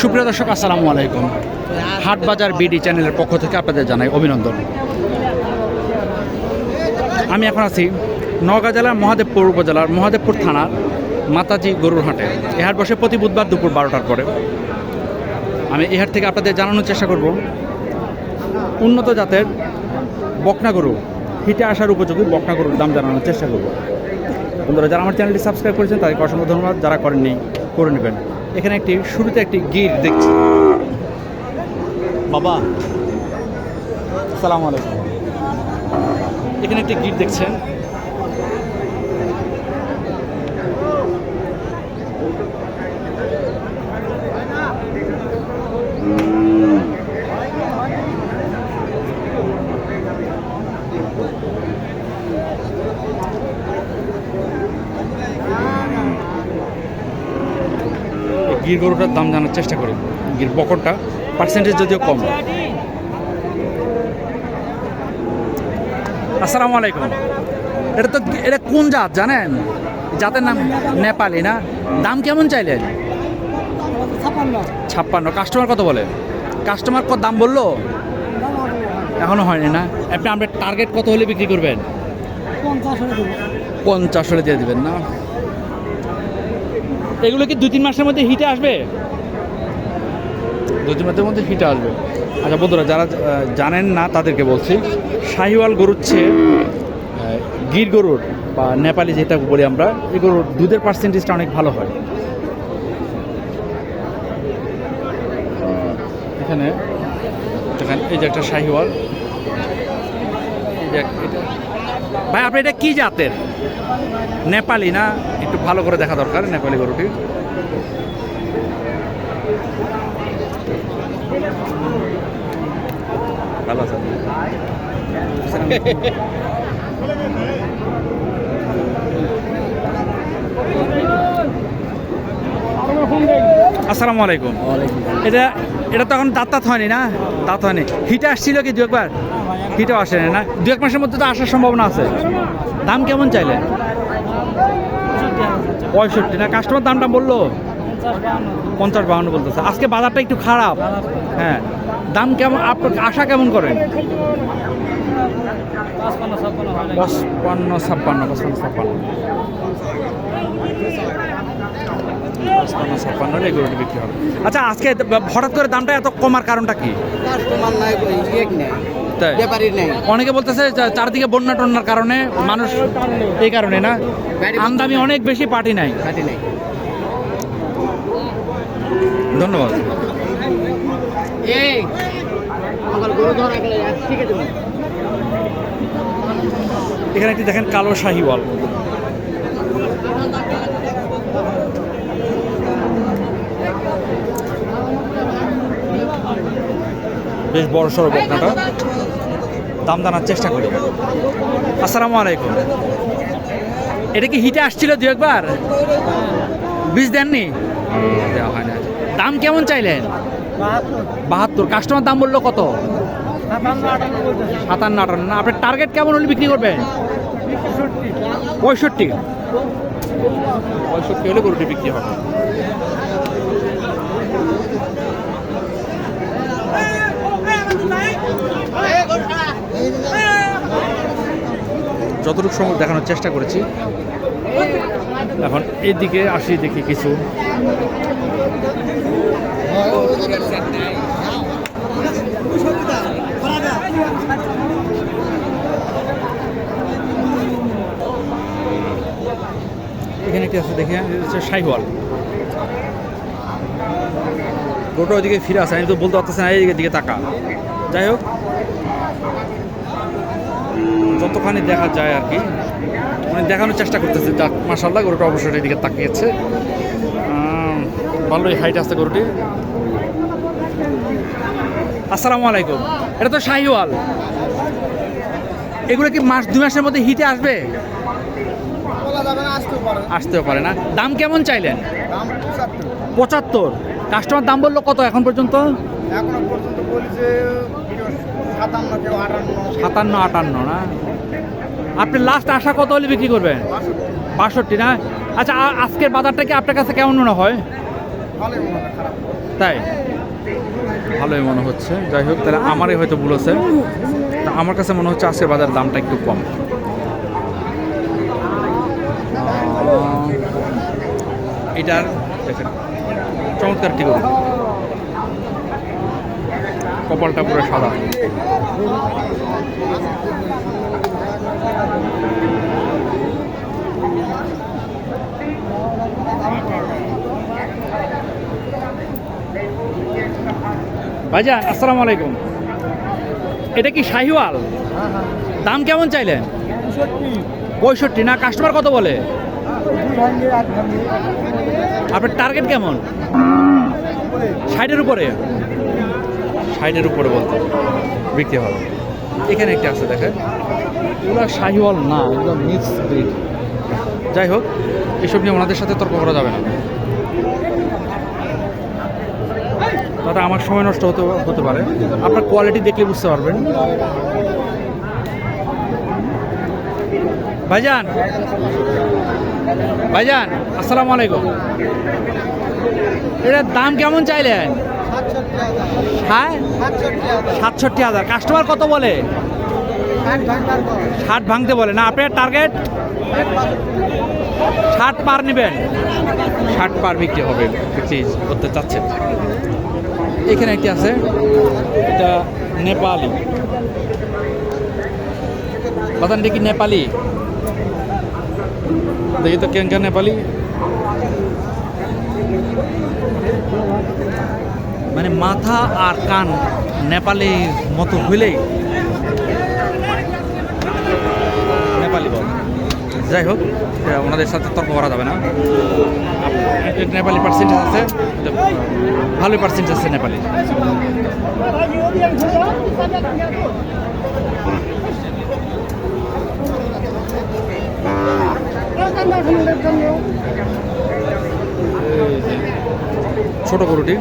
সুপ্রিয় দর্শক, আসসালামু আলাইকুম। হাটবাজার বিডি চ্যানেলের পক্ষ থেকে আপনাদের জানাই অভিনন্দন। আমি এখন আছি নওগাঁ জেলার মহাদেবপুর উপজেলার মহাদেবপুর থানার মাতাজি গরুর হাটে। এ হাট বসে প্রতি বুধবার দুপুর বারোটার পরে। আমি হাট থেকে আপনাদের জানানোর চেষ্টা করব। উন্নত জাতের বকনা গরু, হিটে আসার উপযোগী বকনা গরুর দাম জানানোর চেষ্টা করব। বন্ধুরা, যারা আমার চ্যানেলটি সাবস্ক্রাইব করেছেন, তাদেরকে অসংখ্য ধন্যবাদ। যারা করেননি, করে নেবেন। এখানে একটি, শুরুতে একটি গির দেখছি। বাবা সালাম আলাইকুম। এখানে একটি গির দেখছেন। গির গরুটার দাম জানার চেষ্টা করি। গির বকরটা পার্সেন্টেজ যদিও কম। আসসালামু আলাইকুম। এটা তো এটা কোন জাত জানেন? জাতের নাম নেপালি না? দাম কেমন চাইলেন ছাপ্পান্ন। কাস্টমার কত বলে? কাস্টমার কত দাম বলল? এখনও হয়নি না? আপনি আমরা টার্গেট কত হলে বিক্রি করবেন? পঞ্চাশ হলে দিয়ে দেবেন না? এগুলো কি দুই তিন মাসের মধ্যে হিটে আসবে? দু তিন মাসের মধ্যে হিটে আসবে। আচ্ছা বন্ধুরা, যারা জানেন না, তাদেরকে বলছি, শাহিওয়াল গরুর চেয়ে গির গরুর বা নেপালি যেটা বলি আমরা, এই গরুর দুধের পার্সেন্টেজটা অনেক ভালো হয়। এখানে এই যে একটা শাহিওয়াল এটা ভাই, আপনি এটা কি জাতের? নেপালি না? একটু ভালো করে দেখা দরকার, নেপালি গরুটি। ভালো আছে। আসসালামু আলাইকুম। এটা এটা তো এখন দাঁত দাঁত হয়নি না? দাঁত হয়নি। হিটে আসছিল কি দু একবার? হিটেও আসেনি না? দু এক মাসের মধ্যে তো আসার সম্ভাবনা আছে। দাম কেমন চাইলে? পঁয়ষট্টি না? কাস্টমার দামটা বলল? পঞ্চাশ বাহান্ন বলতেছে। আজকে বাজারটা একটু খারাপ। হ্যাঁ। দাম কেমন আপনার আশা কেমন করেন? পঁচপান্ন ছাপ্পান্ন পঁচপান্ন ছাপ্পান্ন। আচ্ছা আজকে হঠাৎ করে দামটা এত কমার কারণটা কি ইয়ে অনেকে বলতেছে চারদিকে বন্যা টন্যার কারণে মানুষ এই কারণে না আমদামি অনেক বেশি পার্টি নাই খাটি নেই ধন্যবাদ এখানে একটি দেখেন কালো শাহিওয়াল বেশ বড় সড়ো বকনাটা। দাম জানার চেষ্টা করি। আসসালামু আলাইকুম। এটা কি হিটে আসছিল দু একবার? বীজ দেননি? দাম কেমন চাইলেন? বাহাত্তর। কাস্টমার দাম বলল কত? সাতান্ন, আটান্ন। না, আপনার টার্গেট কেমন হলে বিক্রি করবেন? পঁয়ষট্টি। পঁয়ষট্টি হলে গরুটি বিক্রি হবে। যতটুকু সময় দেখানোর চেষ্টা করেছি। এখন এদিকে আসি দেখি কিছু। এখানে একটি আছে, দেখে এটা হচ্ছে শাহিওয়াল। গোটা ওইদিকে ফিরে আসে, আমি তো বলতে পারতেছি না এইদিকে দিকে তাকা। যাই হোক। যতখানি দেখা যায় আর কি মানে দেখানোর চেষ্টা করতেছে যাক মাসাল্লাহ গরুটা অবশ্যই এদিকে তাকিয়েছে। ভালোই হাইট আছে গরুটি আসসালামু আলাইকুম। এটা তো শাহিওয়াল। এগুলো কি মাস দুই মাসের মধ্যে হিটে আসবে? আসতেও পারে। না। দাম কেমন চাইলেন? পঁচাত্তর। কাস্টমার দাম বলল কত এখন পর্যন্ত? সাতান্ন আটান্ন না? আপনি লাস্ট আশা কত হলে বিক্রি করবেন? বাষট্টি না? আচ্ছা আ- আজকের বাজারটা কি আপনার কাছে কেমন মনে হয়? ভালোই খারাপ। তাই? ভালোই মনে হচ্ছে। যাই হোক তাহলে আমারই হয়তো ভুল আছে। তা আমার কাছে মনে হচ্ছে আজকের বাজার দামটা একটু কম। এটার দেখেন চমৎকার কি করুন কপালটা পুরো সাদা। ভাইজান আসসালামু আলাইকুম। এটা কি শাহিওয়াল? দাম কেমন চাইলেন? পঁয়ষট্টি। না কাস্টমার কত বলে? আপনার টার্গেট কেমন? ষাটের উপরে। ষাটের উপরে বলতে বিক্রি হবে। এখানে একটা আছে দেখেন। ওগুলো শাহিওয়াল না এগুলো মিক্স ব্রিড যাই হোক এসব নিয়ে ওনাদের সাথে তর্ক করা যাবে না। তাতে আমার সময় নষ্ট হতে হতে পারে। আপনার কোয়ালিটি দেখলে বুঝতে পারবেন। ভাইজান। ভাইজান, আসসালামু আলাইকুম। এটার দাম কেমন চাইলেন? হ্যাঁ? সাতষট্টি হাজার। কাস্টমার কত বলে? ষাট ভাঙতে বলে। না, আপনার টার্গেট ষাট পার নেবেন। ষাট পার বিক্রি হবে। করতে চাচ্ছেন। এখানে একটি আছে, এটা নেপালি। বাদানটা কি নেপালি। দেখি তো কেন কেন নেপালি। মানে মাথা আর কান নেপালি মতো হইলেই নেপালি বল। যাই হোক। ওনাদের সাথে তর্ক করা যাবে না। এটা নেপালি পার্সেন্টেজ আছে ভালোই পার্সেন্টেজ আছে নেপালি। ছোট গরুটি।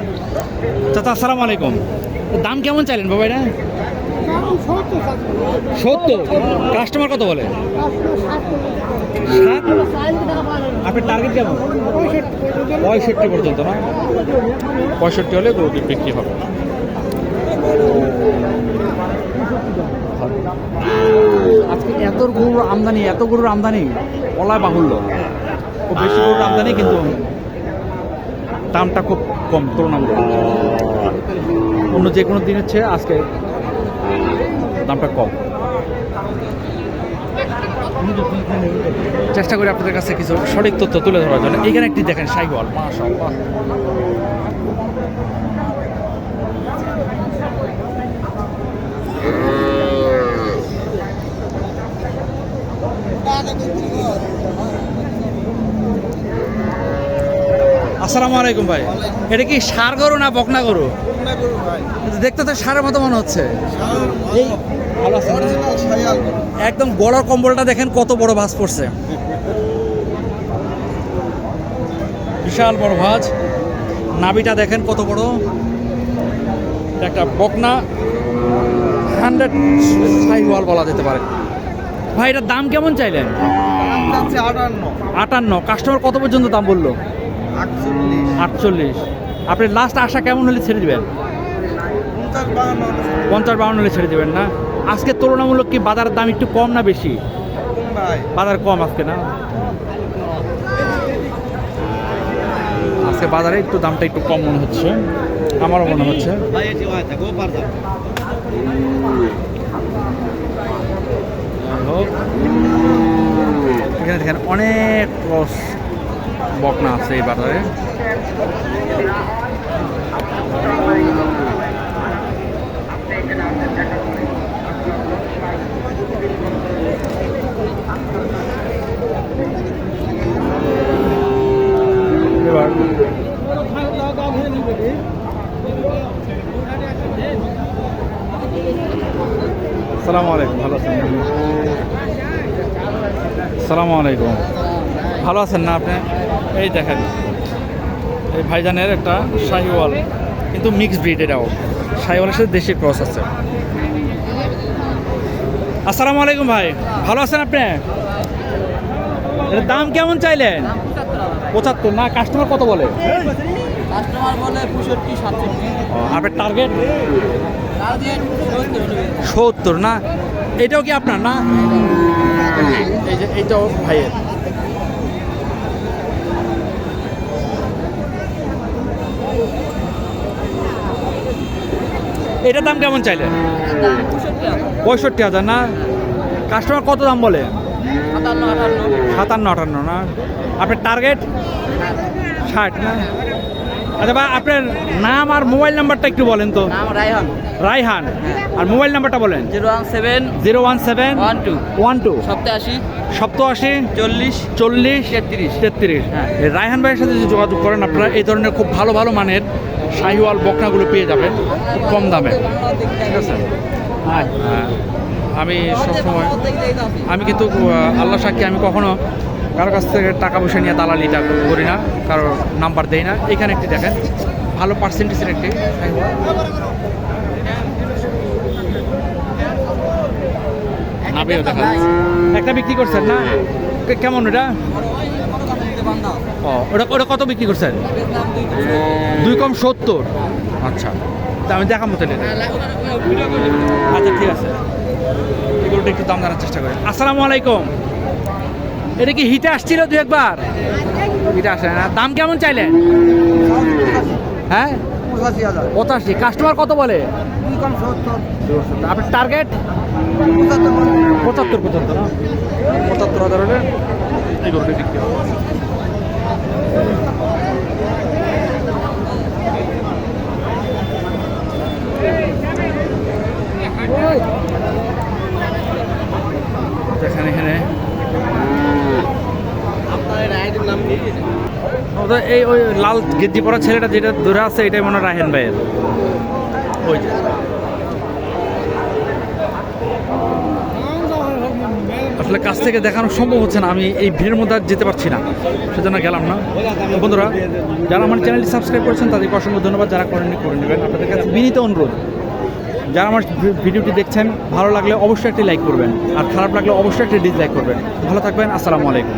চাচা আসসালামু আলাইকুম। দাম কেমন চাইলেন বাবা এটা সত্তর কাস্টমার কত বলে? ষাট আপনার টার্গেট কেমন? পঁয়ষট্টি পর্যন্ত না? পঁয়ষট্টি হলে গরুটি বিক্রি হবে। আজকে এত গরুর আমদানি এত গরুর আমদানি বলা বাহুল্য। খুব বেশি গরুর আমদানি কিন্তু দামটা খুব কম তুলনামূলক। অন্য যে কোনো দিনের চেয়ে আজকে দামটা কম। চেষ্টা করি আপনাদের কাছে কিছু সঠিক তথ্য তুলে ধরার জন্য। এখানে একটি দেখেন, সাইবল, মাশাআল্লাহ। আসসালামু আলাইকুম ভাই। এটা কি সার গরু না বকনা গরু? দেখতে তো সারের মতো মনে হচ্ছে। একদম গড়ার কম্বলটা দেখেন কত বড় ভাঁজ পড়ছে। বিশাল বড় ভাঁজ। নাবিটা দেখেন কত বড়। একটা বকনা। হান্ড্রেড সাইওয়াল বলা যেতে পারে। ভাই এটার দাম কেমন চাইলেন? আটান্ন। আটান্ন। কাস্টমার কত পর্যন্ত দাম বলল? আটচল্লিশ। আপনি লাস্ট আশা কেমন হলে ছেড়ে দেবেন? পঞ্চাশ বাউন্ন হলে ছেড়ে দেবেন না? আজকে তুলনামূলক কি বাজারের দাম একটু কম না বেশি? বাজার কম আজকে না? আজকে বাজারে একটু দামটা একটু কম মনে হচ্ছে। আমারও মনে হচ্ছে। এখানে দেখেন অনেক ক্রস বকনা আছে এই বাজারে। এবার সালামু আলাইকুম ভালো আছেন? সালামু আলাইকুম। ভালো আছেন না আপনি? এই দেখেন এই ভাইজানের একটা শাহিওয়াল কিন্তু মিক্স ব্রিড এটাও। শাহিওয়ালের সাথে দেশি ক্রস আছে। আসসালামু আলাইকুম ভাই ভালো আছেন আপনি? এর দাম কেমন চাইলেন? পঁচাত্তর না কাস্টমার কত বলে? কাস্টমার বলে পঁয়ষট্টি সাতষট্টি। আপনার টার্গেট সত্তর সত্তর না? এটাও কি আপনার না? এই যে এইটাও ভাইয়ের। এটার দাম কেমন চাইলেন পঁয়ষট্টি হাজার না? কাস্টমার কত দাম বলে? সাতান্ন আটান্ন না? আপনার টার্গেট ষাট না? আচ্ছা ভাই আপনার নাম আর মোবাইল নাম্বারটা একটু বলেন তো। নাম রায়হান। রায়হান। আর মোবাইল নাম্বারটা বলেন। Zero one seven zero one seven one two. One two. সপ্তাশি সপ্তআশি চল্লিশ। চল্লিশ। তেত্রিশ। তেত্রিশ। হ্যাঁ। রায়হান ভাইয়ের সাথে যদি যোগাযোগ করেন আপনারা এই ধরনের খুব ভালো ভালো মানের শাহিওয়াল বকনাগুলো পেয়ে যাবেন খুব কম দামে। ঠিক আছে? হ্যাঁ। আমি সবসময় আমি কিন্তু আল্লাহ সাক্ষী আমি কখনো কারও কাছ থেকে টাকা পয়সা নিয়ে দালালিটা করি না কারও নাম্বার দেই না। এখানে একটি দেখেন ভালো পার্সেন্টেজের একটি নাবিও দেখা একটা বিক্রি করছেন না? কেমন এটা? ও, ওটা ওটা কত বিক্রি করছেন? দুই কম সত্তর। আচ্ছা তা আমি দেখাবো তাহলে আচ্ছা ঠিক আছে। এগুলোটা একটু দাম জানার চেষ্টা করি। আসসালামু আলাইকুম। এটা কি হিটে আসছিল দু একবার? হিটে আসে দাম কেমন চাইলেন? হ্যাঁ? পঁচাশি হাজার। পঁচাশি। কাস্টমার কত বলে? কম সত্তর। আপনার টার্গেট পঁচাত্তর পঁচাত্তর পঁচাত্তর। হাজার হলে এই ধরনের বিক্রি হবে দেখেন এখানে আপনার এই রায়হানের নাম কি ওদের এই ওই লাল গেঞ্জি পরা ছেলেটা যেটা ধরে আছে এটাই মনে হয় রাহেন ভাইয়ের। ওই যে। আসলে কাছ থেকে দেখানো সম্ভব হচ্ছে না আমি এই ভিড়ের মধ্যে আর যেতে পারছি না সেজন্য গেলাম না। বন্ধুরা যারা আমার চ্যানেলটি সাবস্ক্রাইব করেছেন তাদেরকে অসংখ্য ধন্যবাদ যারা করেননি করে নেবেন। আপনাদের কাছে বিনীত অনুরোধ যারা আমার ভিডিওটি দেখছেন ভালো লাগলে অবশ্যই একটি লাইক করবেন আর খারাপ লাগলে অবশ্যই একটি ডিসলাইক করবেন। ভালো থাকবেন আসসালামু আলাইকুম।